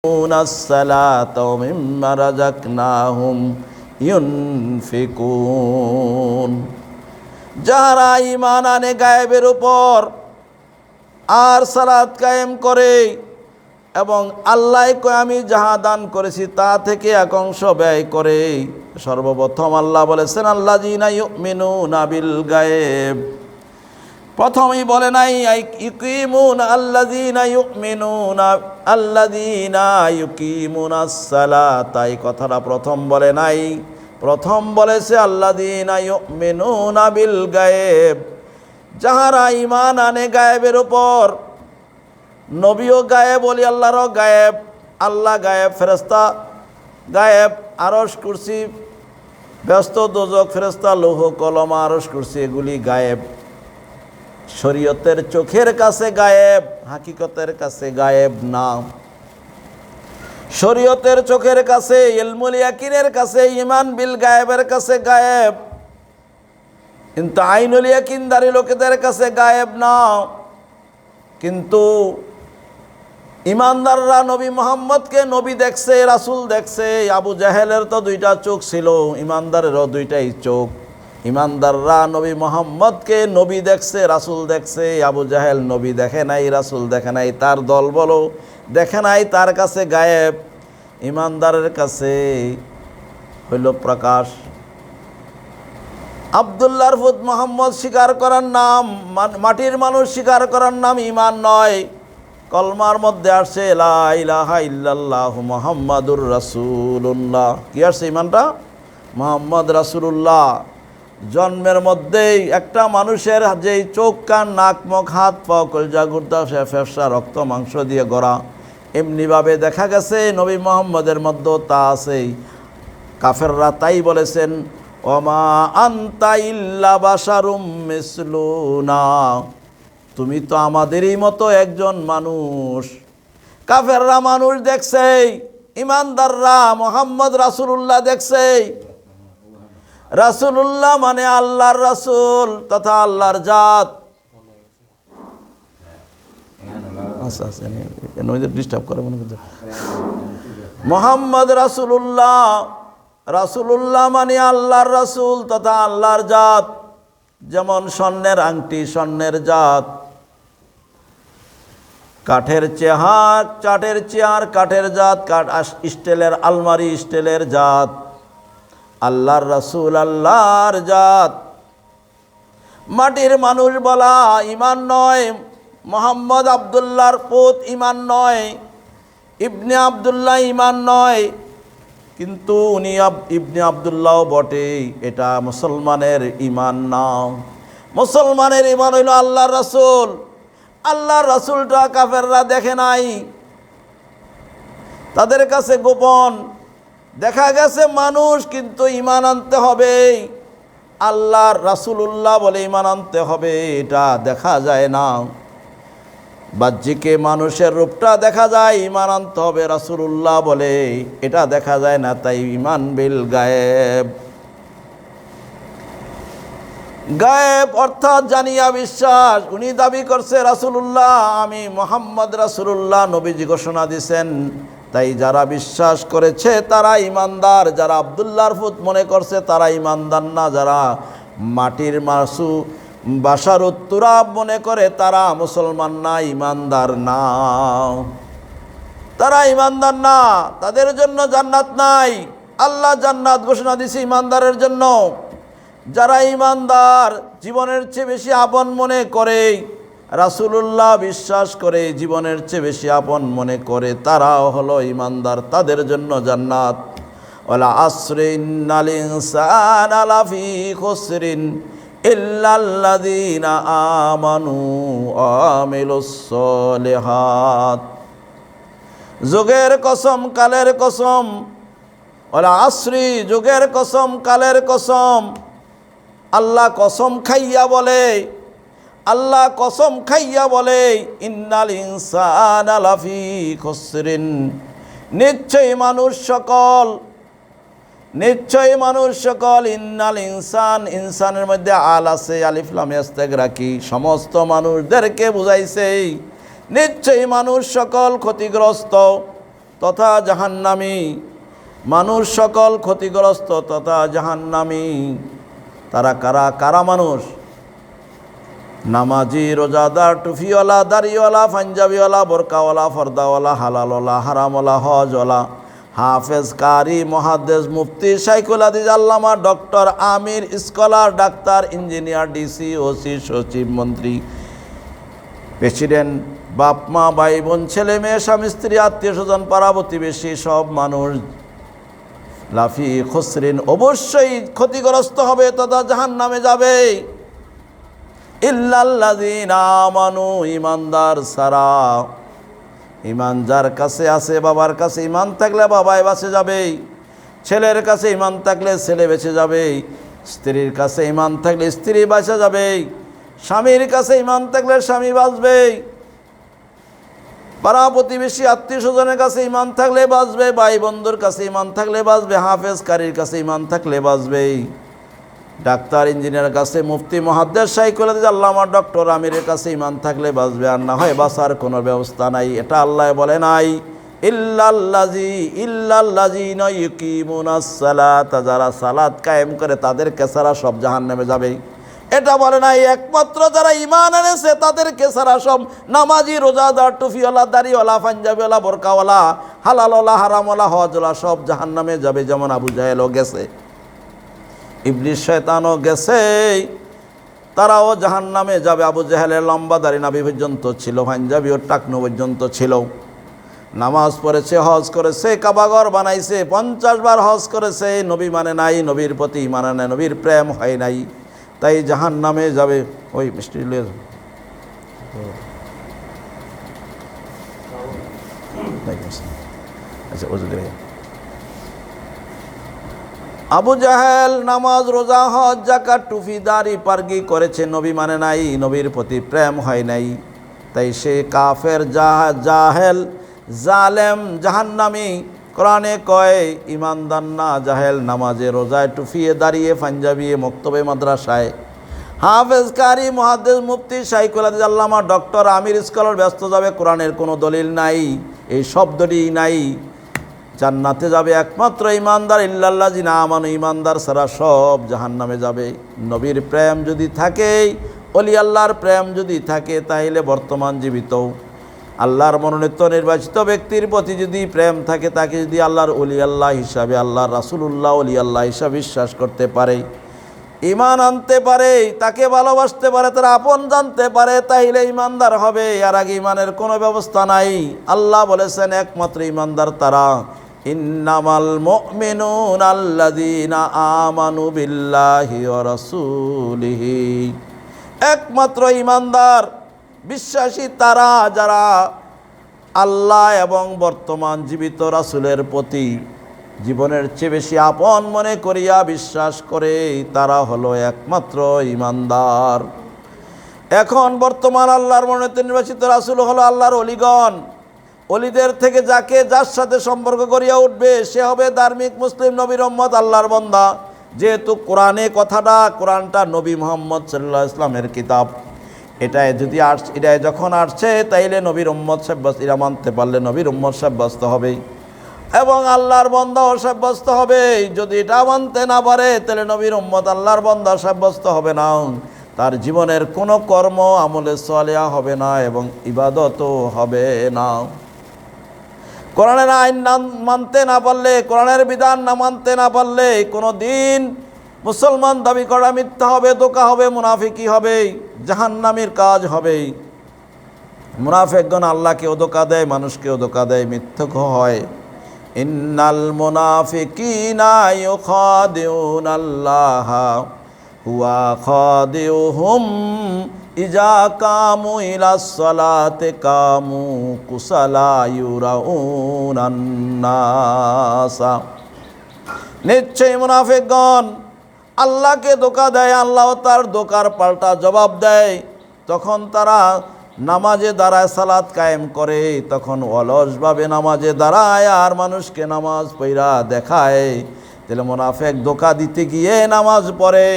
يقيمون الصلاة ومما رزقناهم ينفقون যাহারা ইমান আনে গায়েবের উপর আর সালাত কায়েম করে এবং আল্লাহ কয় আমি যাহা দান করেছি তা থেকে এক অংশ ব্যয় করে সর্বপ্রথম আল্লাহ বলেছেন আল্লাহ জিনা ইউমিনু নাবিল গায়েব প্রথমেই বলে নাই ইউকিমুন আল্লাযীনা ইউমিনুনা, আল্লাযীনা ইউকিমুনা সালাত। তাই কথাটা প্রথম বলে নাই। প্রথম বলেছে, আল্লাযীনা ইউমিনুনা বিল গায়েব। যাহারা ইমান আনে গায়েবের উপর, নবীও গায়েব বলি আল্লাহরও গায়েব, আল্লাহ গায়েব ফেরেস্তা গায়েব আরস কুরসি, ব্যস্ত দোজক ফেরেস্তা লৌহ, কলম আরস কুরসি, এগুলি গায়েব। শরীয়তের চোখের কাছে গায়েব, হাকিকতের কাছে গায়েব না। শরীয়তের চোখের কাছে, ইলমুল ইয়াকিনের কাছে ইমান বিল গায়েবের কাছে গায়েব। কিন্তু আইনুল ইয়াকিনদারি লোকেদের কাছে গায়েব না। কিন্তু ইমানদাররা নবী মোহাম্মদকে নবী দেখছে, রাসুল দেখছে, আবু জাহেলের তো দুইটা চোখ ছিল ইমানদারেরও দুইটাই চোখ। ইমানদাররা নবী মোহাম্মদকে নবী দেখছে, রাসুল দেখছে, আবু জাহেল নবী দেখে নাই, রাসুল দেখে নাই, তার দল বলো, দেখে নাই, তার কাছে গায়েব। ইমানদারের কাছে হইল প্রকাশ। আবদুল্লার ফুদ মোহাম্মদ স্বীকার করার নাম মাটির মানুষ স্বীকার করার নাম ইমান নয়। কলমার মধ্যে আসছে ইলাহা মোহাম্মদুর রাসূলুল্লাহ। কি আসছে ইমানটা মোহাম্মদ রাসূলুল্লাহ। জন্মের মধ্যেই একটা মানুষের যেই চোখ, কান, নাক, মুখ, হাত, পা, কলজা গুর্দা সে ফেফসা, রক্ত, মাংস দিয়ে গড়া। এমনিভাবে দেখা গেছে নবী মোহাম্মদের মধ্যেও তা আছেই। কাফেররা তাই বলেছেন অমা আন্তা ইল্লা বাসারুম মিসলুনা। তুমি তো আমাদেরই মতো একজন মানুষ। কাফেররা মানুষ দেখছে ইমানদাররা, মোহাম্মদ রাসূলুল্লাহ দেখছে রাসূলুল্লাহ মানে আল্লাহর রাসূল তথা আল্লাহর জাত। আচ্ছা আচ্ছা ডিস্টার্ব করে মনে করছে। মোহাম্মদ রাসূলুল্লাহ রাসূলুল্লাহ মানে আল্লাহর রাসূল তথা আল্লাহর জাত। যেমন স্বর্ণের আংটি, স্বর্ণের জাত। কাঠের চেহার, চাটের চেয়ার, কাঠের জাত, কাঠ স্টিলের আলমারি, স্টিলের জাত। আল্লাহর রাসূল আল্লাহর জাত। মাটির মানুষ বলা ইমান নয়, মোহাম্মদ আবদুল্লাহর পুত ইমান নয়, ইবনে আবদুল্লাহ ইমান নয়, কিন্তু উনি ইবনে আবদুল্লাহ বটে এটা মুসলমানের ইমান না মুসলমানের ইমান হইল আল্লাহর রাসূল। আল্লাহর রাসূলটা কাফেররা দেখে নাই। তাদের কাছে গোপন। দেখা গেছে মানুষ কিন্তু ইমান আনতে হবে। আল্লাহর রাসূলুল্লাহ বলে ইমান আনতে হবে, এটা দেখা যায় না। বাহ্যিকে মানুষের রূপটা দেখা যায় ইমান আনতে হবে, রাসূলুল্লাহ বলে, এটা দেখা যায় না, তাই ইমান বিল গায়েব। গায়েব অর্থাৎ জানিয়া বিশ্বাস, উনি দাবি করছে, রাসূলুল্লাহ, আমি মোহাম্মদ রাসূলুল্লাহ, নবীজি ঘোষণা দিছেন। তাই যারা বিশ্বাস করেছে তারা ইমানদার, যারা আবদুল্লাহর ফুত মনে করছে তারা ইমানদার না, যারা মাটির মাসু বাসার উত্তরা মনে করে তারা মুসলমান না, ইমানদার না। তারা ইমানদার না, তাদের জন্য জান্নাত নাই। আল্লাহ জান্নাত ঘোষণা দিছে ইমানদারের জন্য। যারা ইমানদার, জীবনের চেয়ে বেশি আপন মনে করে রাসূলুল্লাহ বিশ্বাস করে জীবনের চেয়ে বেশি আপন মনে করে তারাও হলো ইমানদার, তাদের জন্য জান্নাত। ওলা আলাফি খুসরিন আমানু যুগের কসম, কালের কসম। ওলা আশ্রি যুগের কসম, কালের কসম। আল্লাহ কসম খাইয়া বলে আল্লাহ কসম খাইয়া বলে, ইন্নাল ইনসান আলাফি খসরিন। নিশ্চয়ই মানুষ সকল, নিশ্চয়ই মানুষ সকল, ইন্নাল ইনসান, ইনসানের মধ্যে আল আছে আলিফলাম ইস্তেক, রাখি, সমস্ত মানুষদেরকে বুঝাইছে। নিশ্চয়ই মানুষ সকল ক্ষতিগ্রস্ত, তথা জাহান্নামী। মানুষ সকল ক্ষতিগ্রস্ত, তথা জাহান্নামী। তারা কারা কারা মানুষ? নামাজি, রোজাদার, টুফিওয়ালা, দাড়িওয়ালা, পাঞ্জাবিওয়ালা, বোরকাওয়ালা, ফর্দাওয়ালা, হালালওয়ালা, হারামওয়ালা, হজওয়ালা হাফেজ কারি মহাদেশ মুফতি, সাইকুল আদিজ আল্লামা, ডক্টর, আমির, স্কলার, ডাক্তার, ইঞ্জিনিয়ার, ডিসি, ওসি, সচিব, মন্ত্রী, প্রেসিডেন্ট বাপ মা ভাই বোন ছেলে মেয়ে, স্বামী, স্ত্রী, আত্মীয় স্বজন, পাড়া প্রতিবেশী, সব মানুষ। লাফি, খসরিন, অবশ্যই ক্ষতিগ্রস্ত হবে, তথা জাহান নামে যাবে আমানু ইমানদার সারা। ইমান যার কাছে আছে, বাবার কাছে ইমান থাকলে বাবাই বাঁচে যাবে ছেলের কাছে ইমান থাকলে ছেলে বেঁচে যাবে স্ত্রীর কাছে ইমান থাকলে স্ত্রী বাঁচে যাবে স্বামীর কাছে ইমান থাকলে স্বামী বাঁচবে পাড়া প্রতিবেশী আত্মীয় স্বজনের কাছে ইমান থাকলে বাঁচবে, ভাই বন্ধুর কাছে ইমান থাকলে বাঁচবে হাফেজ কারির কাছে ইমান থাকলে বাঁচবে ডাক্তার, ইঞ্জিনিয়ারের কাছে, মুফতি, মহাদ্দেশ সাইকুল আল্লামা, ডক্টর, আমিরের কাছে ইমান থাকলে বাঁচবে আর না হয় বাঁচার কোনো ব্যবস্থা নাই। এটা আল্লাহ বলে নাই। ইল্লাল্লাজি ইল্লাল্লাজি নয়ুকিমুনাসালাত যারা সালাত কায়েম করে তাদের কেসারা সব জাহান নেমে যাবে এটা বলে নাই, একমাত্র যারা ইমান এনেছে তাদেরকে সারা সব নামাজি, রোজাদার, টুফিওয়ালা, দাড়িওয়ালা, পাঞ্জাবিওয়ালা, বোরকাওয়ালা, হালালওয়ালা, হারামওয়ালা, হজওয়ালা সব জাহান নামে যাবে, যেমন আবু জাহেলও গেছে। ইবলিশ শয়তানও গেছে তারাও জাহান নামে যাবে। আবু জাহেলের লম্বা দাড়ি নাবি পর্যন্ত ছিল, পাঞ্জাবি ও টাকনো পর্যন্ত ছিল। নামাজ পড়েছে, হজ করেছে, কাবাগর বানাইছে, পঞ্চাশ বার হজ করেছে। নবী মানে নাই, নবীর প্রতি মানে নাই, নবীর প্রেম হয় নাই। তাই জাহান নামে যাবে। ওই মিষ্টি আচ্ছা ও যদি রেখে। আবু জাহেল নামাজ, রোজা, হজ জাকাত টুফি, দাড়ি, পার্গি করেছে, নবী মানে নাই, নবীর প্রতি প্রেম হয় নাই। তাই সে কাফের জাহ- জাহেল, জালেম, জাহান্নামি। কোরআনে কয়, ইমানদার না জাহেল নামাজে, রোজায় টুফিয়ে দাঁড়িয়ে পাঞ্জাবিয়ে মক্তবে, মাদ্রাসায়। হাফেজ কারি মহাদেশ মুফতি শাইকুল আল্লামা ডক্টর আমির স্কলার ব্যস্ত যাবে, কোরআনের কোনো দলিল নাই, এই শব্দটি নাই। জান্নাতে যাবে একমাত্র ইমানদার ইল্লাল্লাহ জিনা আমানু ইমানদার সারা সব জাহান্নামে যাবে। নবীর প্রেম যদি থাকে, অলি আল্লাহর প্রেম যদি থাকে তাহলে বর্তমান জীবিত। আল্লাহর মনোনীত নির্বাচিত ব্যক্তির প্রতি যদি প্রেম থাকে, তাকে যদি আল্লাহর অলি আল্লাহ হিসাবে, আল্লাহর রাসুলুল্লাহ অলি আল্লাহ হিসাবে বিশ্বাস করতে পারে। ইমান আনতে পারে, তাকে ভালোবাসতে পারে, তারা আপন জানতে পারে, তাইলে ইমানদার হবে। আর আগে ইমানের কোনো ব্যবস্থা নাই। আল্লাহ বলেছেন, একমাত্র ইমানদার তারা। ইন্নামাল মুমিনুন আল্লাযীনা আমানু বিল্লাহি ওয়া রাসূলিহি। একমাত্র ইমানদার বিশ্বাসী তারা যারা আল্লাহ এবং বর্তমান জীবিত রাসূলের প্রতি জীবনের চেয়ে বেশি আপন মনে করিয়া বিশ্বাস করে, তারা হলো একমাত্র ইমানদার এখন বর্তমান আল্লাহর মনোনীত নির্বাচিত রাসুল হলো আল্লাহর অলিগণ। অলিদের থেকে যাকে যার সাথে সম্পর্ক করিয়া উঠবে, সে হবে ধার্মিক মুসলিম নবীর মোহাম্মদ আল্লাহর বন্দা। যেহেতু কোরআনে কথাটা, কোরআনটা নবী মোহাম্মদ সাল্লাহ ইসলামের কিতাব। এটায় যদি আস, এটায় যখন আসছে, তাইলে নবীর উম্মত সাব্যস্ত এরা মানতে পারলে নবীর উম্মত সাব্যস্ত হবে। এবং আল্লাহর বন্দাও সাব্যস্ত হবে। যদি এটা মানতে না পারে তাহলে নবীর উম্মত আল্লাহর বন্দা সাব্যস্ত হবে না। তার জীবনের কোনো কর্ম আমলে সলিয়া হবে না এবং ইবাদতও হবে না। কোরআনের আইন না মানতে না পারলে, কোরআনের বিধান না মানতে না পারলে কোনো দিন মুসলমান দাবি করা মিথ্যা হবে দোকা হবে মুনাফিকি হবে, জাহান্নামির কাজ হবে মুনাফেকগণ আল্লাহকেও ধোকা দেয়, মানুষকেও ধোকা দেয়, মিথ্যক হয়। ইন্নাল মুনাফিকিনা ইউখাদিউন আল্লাহ হুয়া খাদিউহুম ইজা কামু ইলা সালাতে কামু কুসালা নাসা নিশ্চয়ই মুনাফিকগণ, আল্লাহকে ধোকা দেয়, আল্লাহ তার দোকার পাল্টা জবাব দেয়। তখন তারা নামাজে দাঁড়ায় সালাত কায়েম করে, তখন অলসভাবে নামাজে দাঁড়ায় আর মানুষকে নামাজ পইরা দেখায়। তাহলে মোনাফেক ধোকা দিতে গিয়ে নামাজ পড়ে।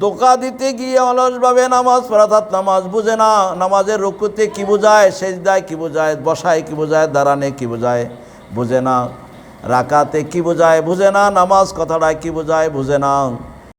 ধোকা দিতে গিয়ে অলসভাবে নামাজ পড়া নামাজ বুঝে না, নামাজের রুকুতে কি বোঝায়, সেজদায় কী বোঝায়, বসায় কী বোঝায়, দাঁড়ানে কী বোঝায়, বুঝে না, রাকাতে কি বোঝায়, বুঝে না, নামাজ কথাটায় কি বোঝায়, বুঝে না।